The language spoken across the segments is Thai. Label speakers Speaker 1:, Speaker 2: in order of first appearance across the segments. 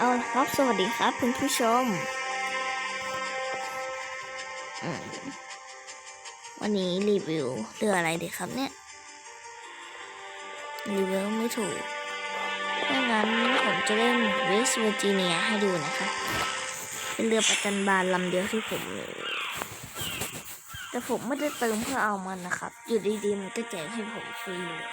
Speaker 1: เอาละครับ สวัสดีครับคุณผู้ชม วันนี้รีวิวเรืออะไรดีครับเนี่ย รีวิวไม่ถูกดังนั้นผมจะเล่นเวสต์เวอร์จิเนียให้ดูนะครับเป็นเรือประจันบานลำเดียวที่ผมมีแต่ผมไม่ได้เติมเพื่อเอามันนะครับ อยู่ดีๆมันก็แจกให้ผมฟรีเลย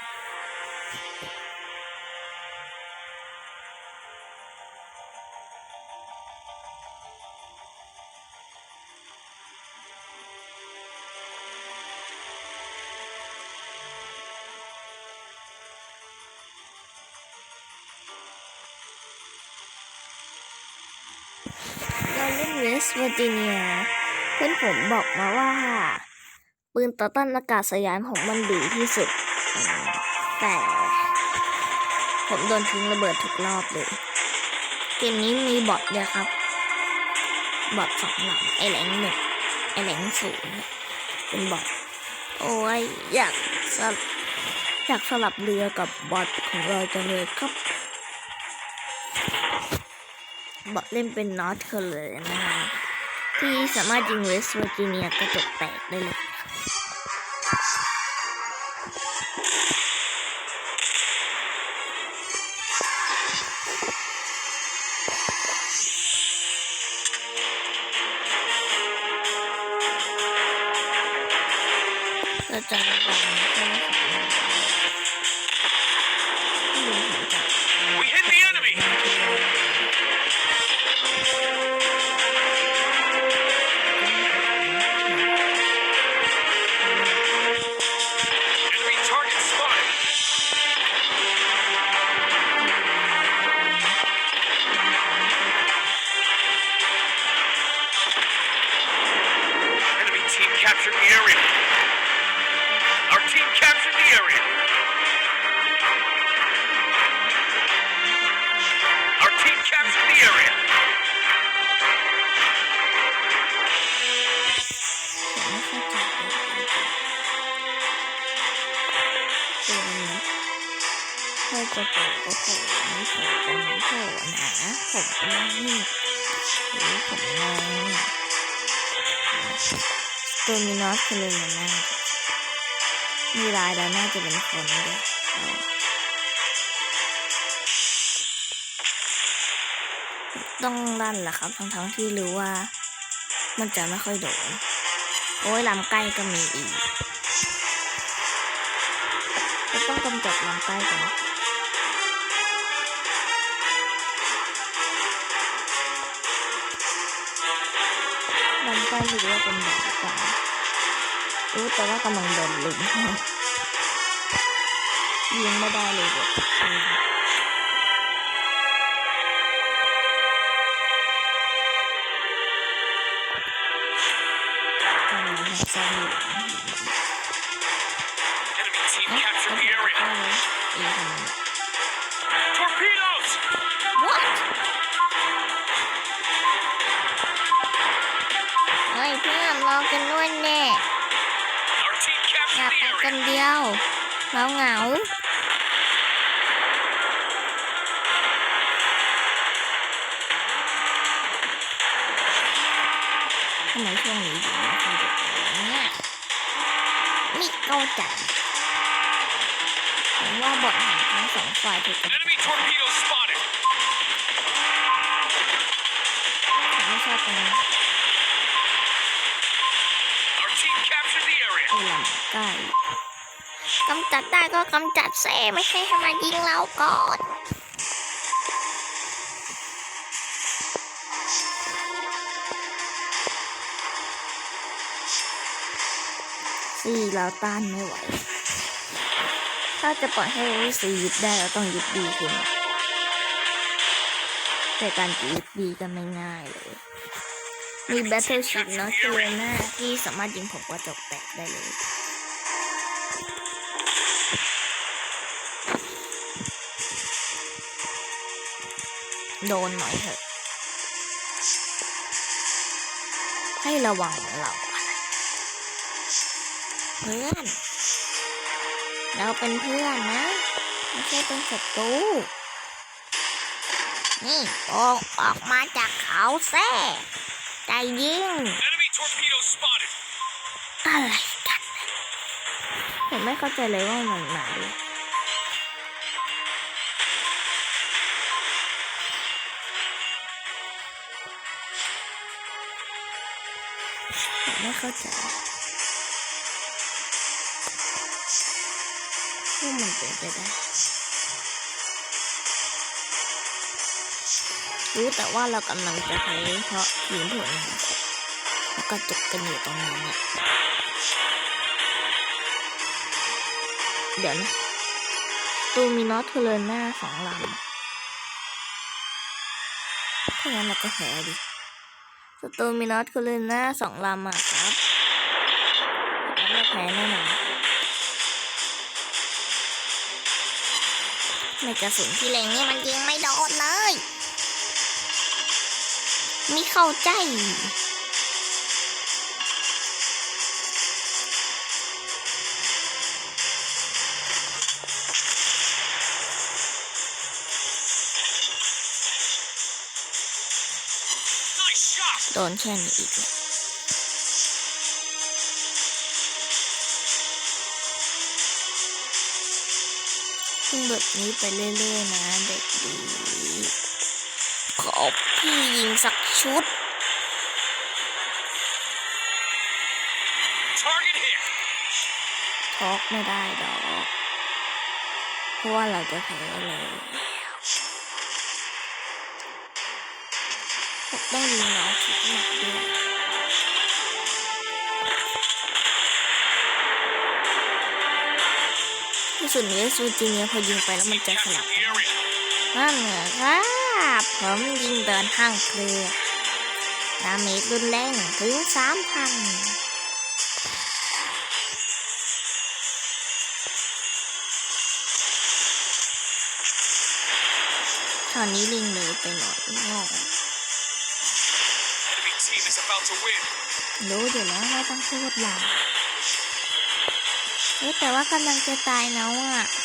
Speaker 1: เวสต์เวอร์จิเนีย เพื่อนผมบอกมาว่า ปืนต่อต้านอากาศยานของมันดีที่สุด แต่ ผมโดนทิ้งระเบิดทุกรอบเลยเกมนี้มีบอทด้วยครับ บอทสองหลังไอแหลงหนึ่งไอแหลงศูนย์เป็นบอทโอ้ยอยากสลับอยากสลับเรือกับบอทของเราจังเลยครับบอทเล่นเป็นนอตเคเลยนะฮะ ที่สามารถยิงเวสเวอร์จิเนียกระจกแตกได้เลย ผมนี่หรือผมงงตัวมีนอตคือเลยมันน่ามีลายแล้วน่าจะเป็นคนด้วยต้องลั่นแหละครับ ทั้งๆที่รู้ว่า มันจะไม่ค่อยโดน โอ้ยลำใกล้ก็มีอีก ต้องกำจัดลำใกล้ก่อน ลำใกล้ถือว่าเป็นแบบกลางรู้แต่ว่ากำลังโดนลุมยิงไม่ได้เลยแบบซ่อนอยู่
Speaker 2: Enemy team
Speaker 1: เอ๊ะ อยาก
Speaker 2: captured
Speaker 1: ไป
Speaker 2: the
Speaker 1: กัน
Speaker 2: area.
Speaker 1: เดียวเราเหงาทำไมช่วงนี้ถึงไม่ค่อยเด็กเลยเนี่ยไม่เข้าใจผมว่าบทหารทั้งสองฝ่ายถูกกัน
Speaker 2: Enemy torpedoes spotted.
Speaker 1: ผมไม่ชอบตรงนี้ ไอ้ลำใกล้กำจัดได้ก็กำจัดเซ่ไม่ใช่ให้มายิงเราก่อนสี่เราต้านไม่ไหว ถ้าจะปล่อยให้ซียึดได้เราต้องยึดดีขึ้นแต่การยึดดีก็ไม่ง่ายเลย มีแบทเทิลชิพเนาะเจเลน่าที่สามารถยิงผมกระจกแตกได้เลย โดนหน่อยเถอะ ให้ระวังเราเพื่อน เราเป็นเพื่อนนะ ไม่ใช่เป็นศัตรูนี่ออกออกมาจากเขาแซ่ ใจยิง
Speaker 2: Enemy torpedo spotted.
Speaker 1: อะไรกันผมไม่เข้าใจเลยว่ามันมาเลยผมไม่เข้าใจว่ามันเป็นไปได้ รู้แต่ว่าเรากำลังจะไปเพราะยิงผลแล้วก็จบกันอยู่ตรงนั้นเนี่ยเดี๋ยวนะตูมีนอตเทเลน่าสองลำถ้างั้นเราก็แพ้ดิสตูมีนอตเทเลน่าสองลำอะครับแล้วเราแพ้แน่นอนในกระสุนที่เล็งนี่มันยิงไม่โดนเลย ไม่เข้าใจ โดนแค่นี้อีกเลยพึ่งแบบนี้ไปเรื่อยๆนะเด็กดีขอบ พี่ยิงสักชุด
Speaker 2: Target hit.
Speaker 1: ทอกไม่ได้ดอก เพราะว่าเราจะแพ้แล้วผมต้องยิงน้องคิดหนักด้วยที่สุดเวสต์เวอร์จิเนียพอยิงไปแล้วมัน
Speaker 2: Team
Speaker 1: จะส
Speaker 2: captured
Speaker 1: ลับ
Speaker 2: the area.
Speaker 1: นั่นเหรอครับ ผมยิงเดินห้างเครือดาเมจรุนแรงถึงสามพันตอนนี้ลิงเหนือไปหน่อยงอก
Speaker 2: Enemy team is about to win.
Speaker 1: รู้อยู่แล้วว่าต้องพูดหลังเฮ้ยแต่ว่ากำลังจะตายแล้วอะท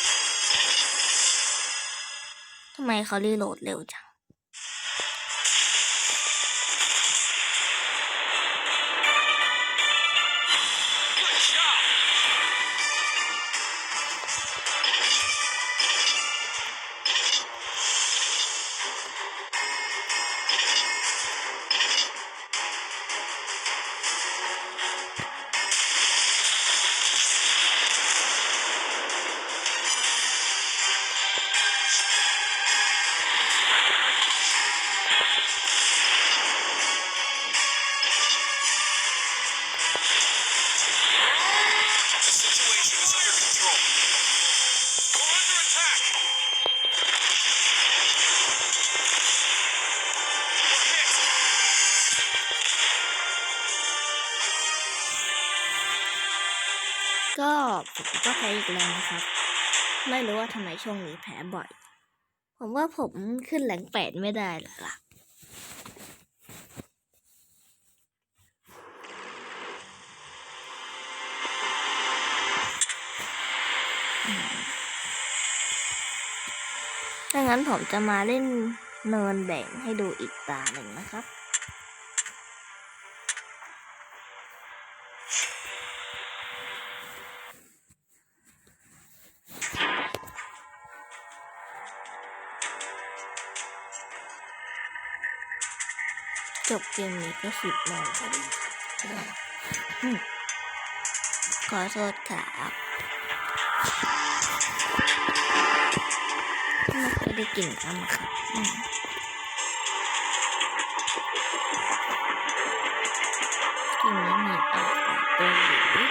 Speaker 1: ำไมเขารีโหลดเร็วจัง นะครับ ไม่รู้ว่าทำไมช่วงนี้แพ้บ่อย ผมว่าผมขึ้นแหลงแปดไม่ได้แล้วล่ะอืมถ้างั้นผมจะมาเล่นเนินแบ่งให้ดูอีกตาหนึ่งนะครับ จบเกมนี้ก็สิบโมงพอดีขอโทษครับไม่เคยได้กินน้ำครับอืมกลิ่นนี้วมีออกจากตัวหรือ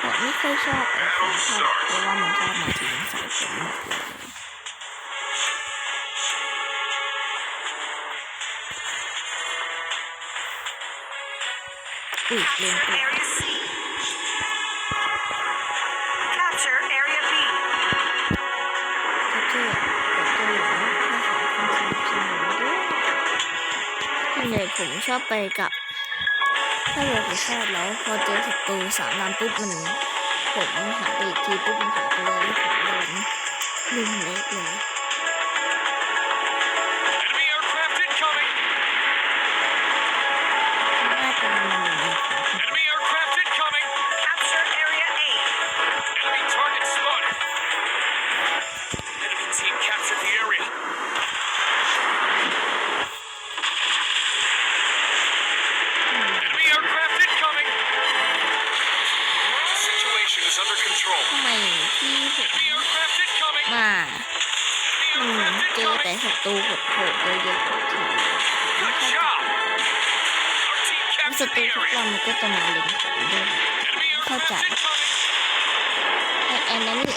Speaker 1: ผมไม่ค่อยชอบไอ้ของทอดเพราะว่ามันชอบมาทิ้งใส่ผมหมดเลย อุ้ยเลนไป
Speaker 3: Area C. Capture Area B.
Speaker 1: ถ้าเจอก็เจออยู่นะถ้าขอความสนับสนุนด้วยส่วนใหญ่ผมชอบไปกับ ถ้าเราไปชอบแล้วพอเจอศัตรูสามลำปุ๊บมันผมหันไปอีกทีปุ๊บมันหายไปเลยแล้วผมโดนลุมเล็กเลย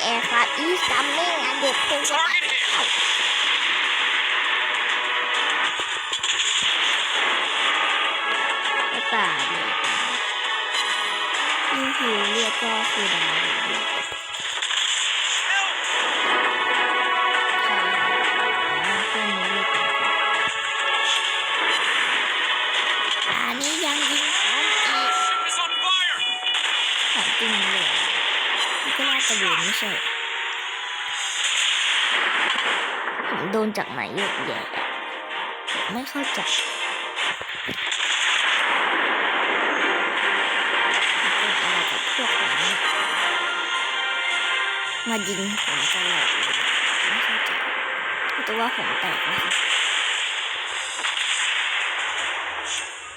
Speaker 1: แอร์ครับอีสตัมมิ่งอันเด็กคงจะตายแล้วก็ตายเลยนี่คือเรียกก็คือดาว กระเวนไม่ใช่ โดนจากไหนเยอะแยะไม่เข้าใจเป็นอะไรกับพวกนี้มายิงผมตลอดเลยไม่เข้าใจก็จะว่าผมแตกนะครับ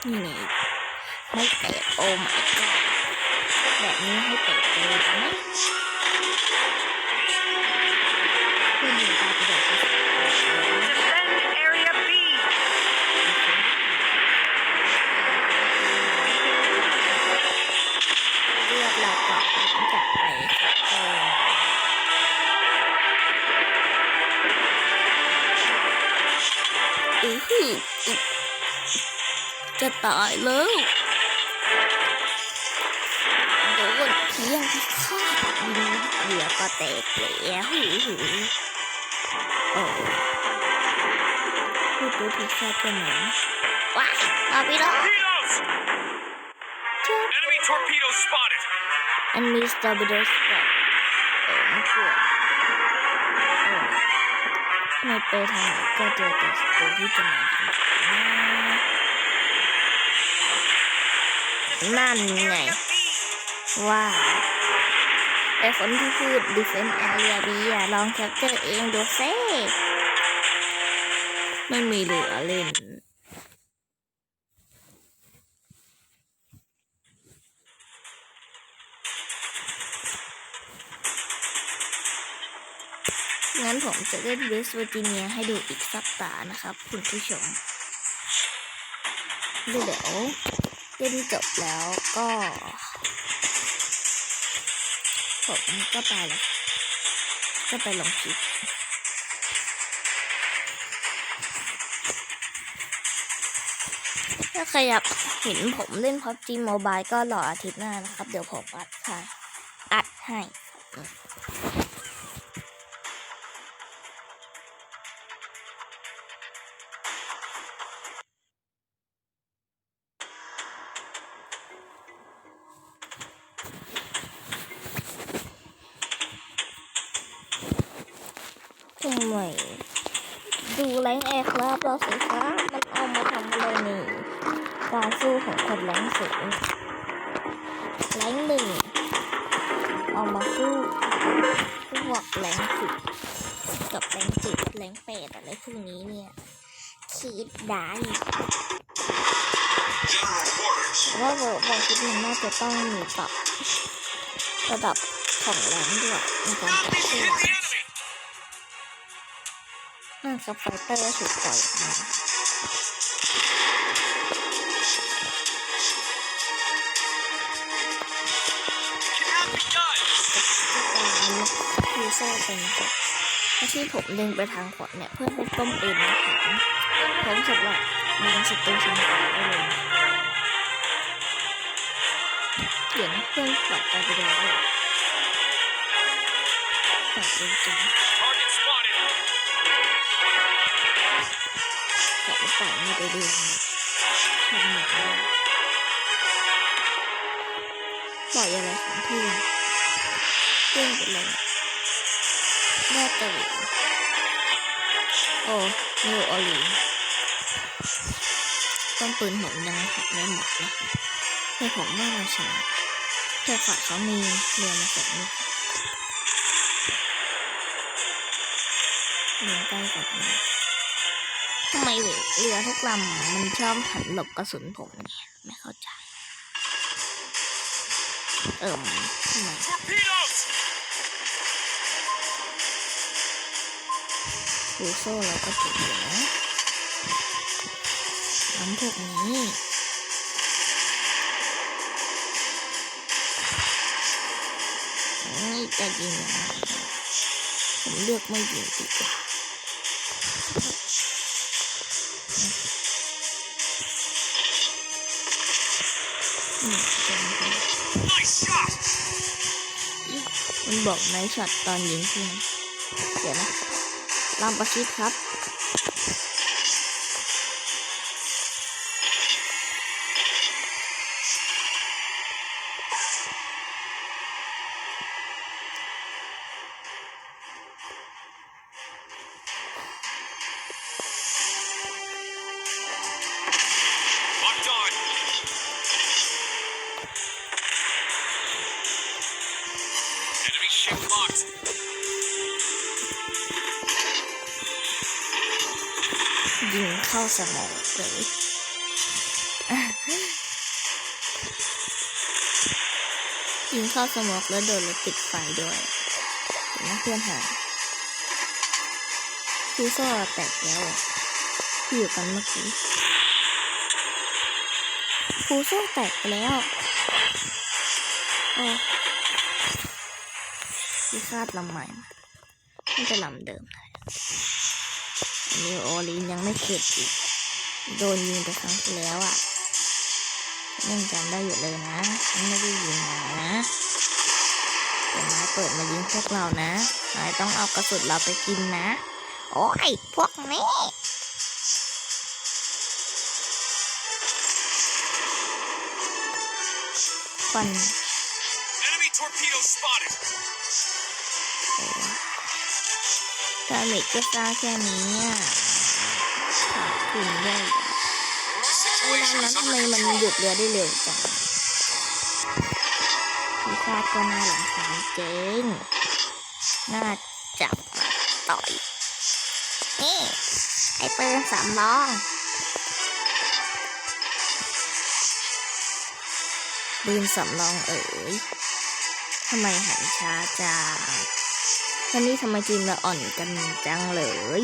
Speaker 1: นี่ไงไม่แตกโอ้ my god แบบนี้ให้แตกเลยไหม จากไปสักเกินอือหืออิจะตายแล้ว เหลือก็แตกแล้วหือหือโอ้พูดดูผิดชอบกันไหมว้ายเอาไปแล้ว
Speaker 2: Torpedoes!
Speaker 1: เจ้า
Speaker 2: Enemy torpedoes spotted.
Speaker 1: อันมีสตาร์บิโดสแบบเออไม่กลัวเออไม่ไปทางไหนก็เจอแต่ศัตรูที่จะมายิงนั่นไง
Speaker 3: Area B.
Speaker 1: ว่าไอคนที่พูด defense area B อะลองแคปเจอร์เองดูเซ่ไม่มีเหลือเล่นงั้นผมจะเล่นเวสต์เวอร์จิเนียให้ดูอีกสักตานะครับ คุณผู้ชมเดี๋ยวเล่นจบแล้วก็ ผมก็ไปแล้ว ก็ไปลงคลิปถ้าใครอยากเห็นผมเล่นพับจีโมบายก็รออาทิตย์หน้านะครับ เดี๋ยวผมอัดค่ะอัดให้ การสู้ของคนแรงสูงแรงหนึ่งเอามาสู้พวกแรงสิบกับแรงเจ็ดแรงแปดอะไรพวกนี้เนี่ยคิดได้
Speaker 2: General orders.
Speaker 1: ว่าโบอกคิดมันน่าจะต้องมีปรับระดับของแรงด้วยในการต่อสู้นั่นสไปเตอร์ถูกปล่อยมา เซอร์เป็นกดถ้าที่ผมดึงไปทางขวาเนี่ยเพื่อให้ต้มปืนมาแข็งผมสำหรับยิงศัตรูทางขวาได้เลยเดี๋ยวนเพื่อนปล่อยไปไปเลยปล่อยจริง
Speaker 2: Target spotted.
Speaker 1: ๆแต่ปล่อยไม่ได้เลยทำหมดเลยปล่อยอะไรของเพื่อนเพื่อนไปเลย แม่ตื่นโอ้นิวออลีนต้นปืนผมยังหักไม่หมดนะแต่ผมว่าเราชนะแต่ฝ่ายเขามีเรือมาสองลูกเรือใกล้กว่านี้ทำไมเรือทุกลำมันชอบหันหลบกระสุนผมเนี่ย ไม่เข้าใจ เอิ่มทำไม
Speaker 2: Torpedoes.
Speaker 1: ฟูโซ่เราก็เก็บอยู่นะน้ำพวกนี้ไม่จะยิงยังไงผมเลือกไม่ยิงดีกว่านี่เป็นไง
Speaker 2: Nice shot!
Speaker 1: มันบอกในช็อตตอนยิงใช่ไหมเดี๋ยวนะ ลองประชิดครับ เข้าสมองเลยยิงเข้าสมองแล้วโดนรถติดไฟด้วยเดี๋ยวนะเพื่อนหาฟูโซ่แตกแล้วอะที่อยู่กันเมื่อกี้ฟูโซ่แตกไปแล้วโอ้ที่คาดลำใหม่ไม่จะลำเดิมเลย อันนี้โอลินยังไม่เข็ดอีก โดนยิงไปครั้งที่แล้วอะยังจำได้อยู่เลยนะฉันไม่ได้ยิงนานะเดี๋ยวนายเปิดมายิงพวกเรานะนายต้องเอากระสุนเราไปกินนะ โอ้ยพวกนี้ควันาเมจก็สร้างแค่นี้อะขาดทุนด้วยเวลานนั้
Speaker 2: น
Speaker 1: ทำไมมันหยุดเรือได้เร็วจังพิฆาตก็น่าหลังคาญเจ๊งน่าจับมาต่อย นี่ ไอ้ปืนสามล้องปืนสำรองเอ๋ยทำไมหันช้าจัง วันนี้ทำไมทีมเราอ่อนกันจังเลย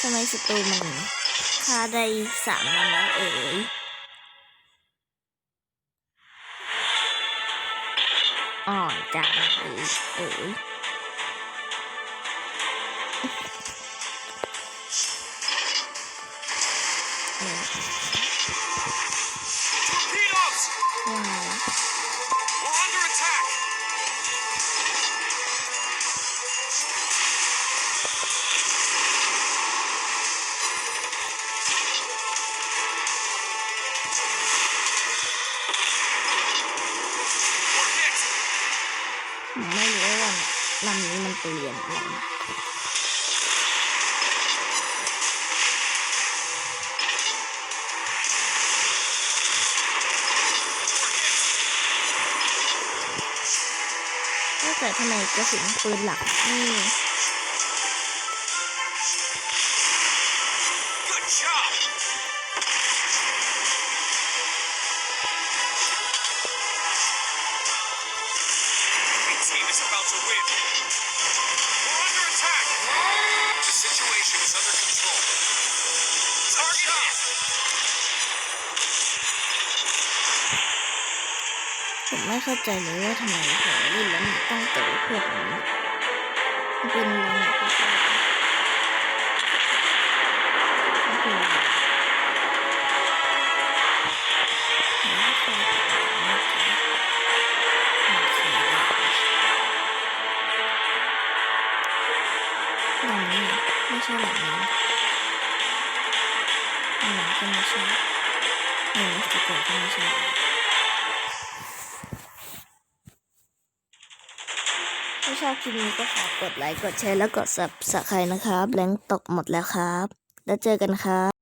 Speaker 1: ทำไมศัตรูมันฆ่าได้สามลำแล้วเอ๋ยอ่อนจังเลยเอ๋ยเนี่ย แต่ทำไมกระสุนปืนหลักนี่
Speaker 2: Good job. Enemy team is about to win. We're under attack. The situation is under control. Target hit.
Speaker 1: ผมไม่เข้าใจเลยว่าทำไมผม มั กดไลค์ กดแชร์ แล้วกดซับสไครนะครับ แรงตกหมดแล้วครับ แล้วเจอกันครับ